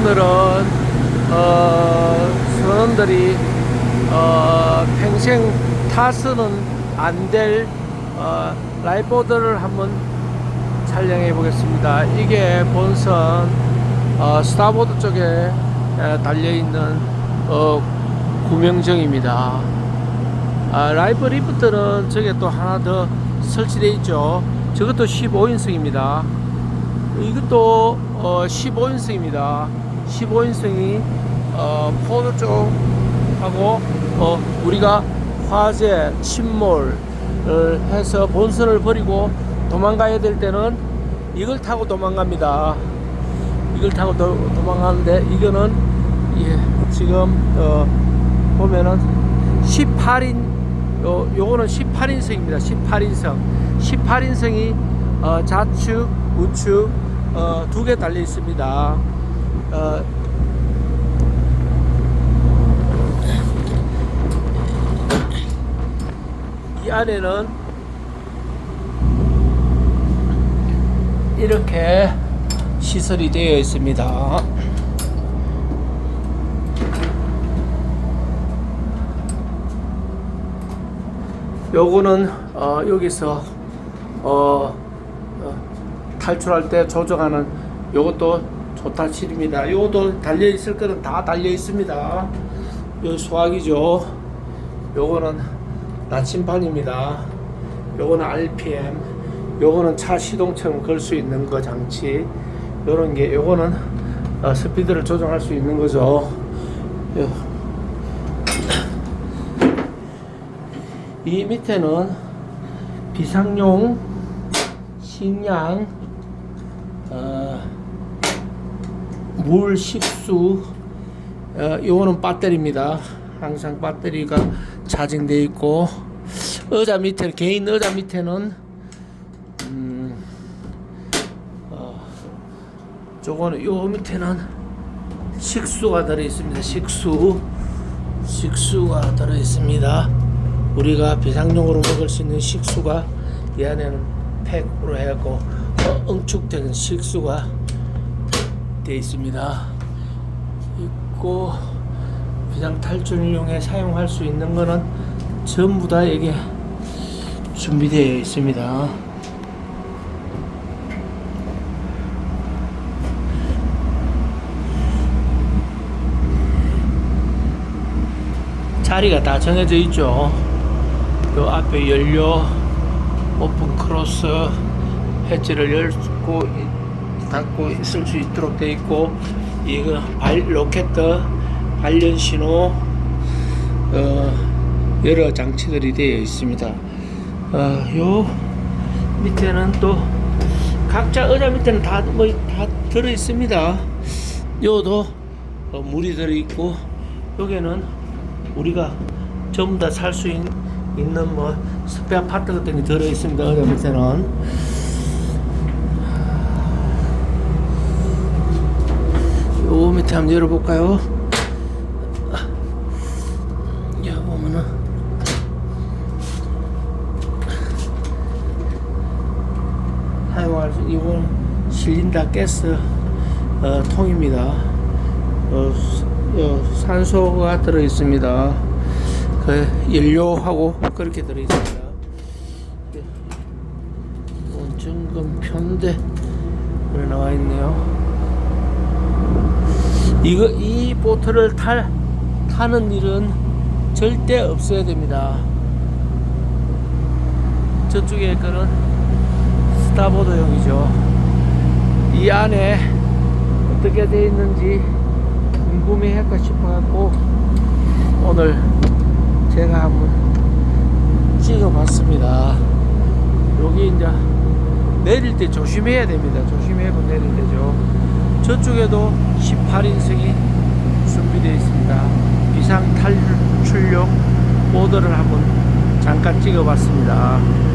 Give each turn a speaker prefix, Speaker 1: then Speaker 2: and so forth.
Speaker 1: 오늘은 어, 선원들이 어, 평생 타서는 안될 어, 라이보드를 한번 촬영해 보겠습니다. 이게 본선 어, 스타보드 쪽에 에, 달려 있는 어, 구명정입니다. 아, 라이브 리프트는 저게 또 하나 더 설치되어 있죠. 저것도 15인승입니다. 이것도 어, 15인승입니다. 15인승이 어, 포도 쪽하고 어, 우리가 화재, 침몰을 해서 본선을 버리고 도망가야 될 때는 이걸 타고 도망갑니다. 이걸 타고 도, 도망가는데 이거는 예, 지금 어, 보면은 18인 요 요거는 18인승입니다. 18인승. 18인승이 어, 좌측, 우측 어, 두 개 달려 있습니다. 어, 이 안에는 이렇게 시설이 되어 있습니다. 요거는 어, 여기서 어, 어, 탈출할 때 조정하는 요것도 조타실입니다. 요것도 달려 있을 거는 다 달려 있습니다. 요 수화기죠. 요거는 나침반입니다. 요거는 RPM. 요거는 차 시동처럼 걸 수 있는 거 장치. 요런 게 요거는 어, 스피드를 조정할 수 있는 거죠. 요. 이 밑에는 비상용 식량 어, 물 식수 어, 요거는 배터리입니다 항상 배터리가 차징되어 있고 의자 밑에 개인 의자 밑에는 음, 어, 저거는 요 밑에는 식수가 들어 있습니다. 식수. 식수가 들어 있습니다. 우리가 비상용으로 먹을 수 있는 식수가 이 안에는 팩으로 해갖고 어, 응축된 식수가 되어 있습니다. 있고 비상 탈출용에 사용할 수 있는 거는 전부 다 이게 준비되어 있습니다. 자리가 다 정해져 있죠. 요 앞에 연료, 오픈 크로스, 해지를 열고 닫고 있을 수 있도록 되어 있고, 이거 발 로켓 발련 신호, 어, 여러 장치들이 되어 있습니다. 어, 요 밑에는 또 각자 의자 밑에는 다뭐다 들어 있습니다. 요도 어, 물이 들어 있고, 여기는 우리가 전부 다 살 수 있는 뭐 스페어 파트 같은 게 들어 있습니다. 어느 밑에는 요 밑에 한번 열어볼까요? 여기 보면은 사용할 수 이건 실린다 가스 어, 통입니다. 어, 어, 산소가 들어 있습니다. 그 연료하고 그렇게 들어 있습니다. 원증금 편대 에 나와 있네요. 이거 이 보트를 탈 타는 일은 절대 없어야 됩니다. 저쪽에 거는 스타보드용이죠. 이 안에 어떻게 되어 있는지 궁금해 할까 싶어갖고 오늘 제가 한번 찍어봤습니다. 여기 이제 내릴 때 조심해야 됩니다. 조심하고 내릴 때죠. 저쪽에도 18인승이 준비되어 있습니다. 비상 탈출용 보드를 한번 잠깐 찍어봤습니다.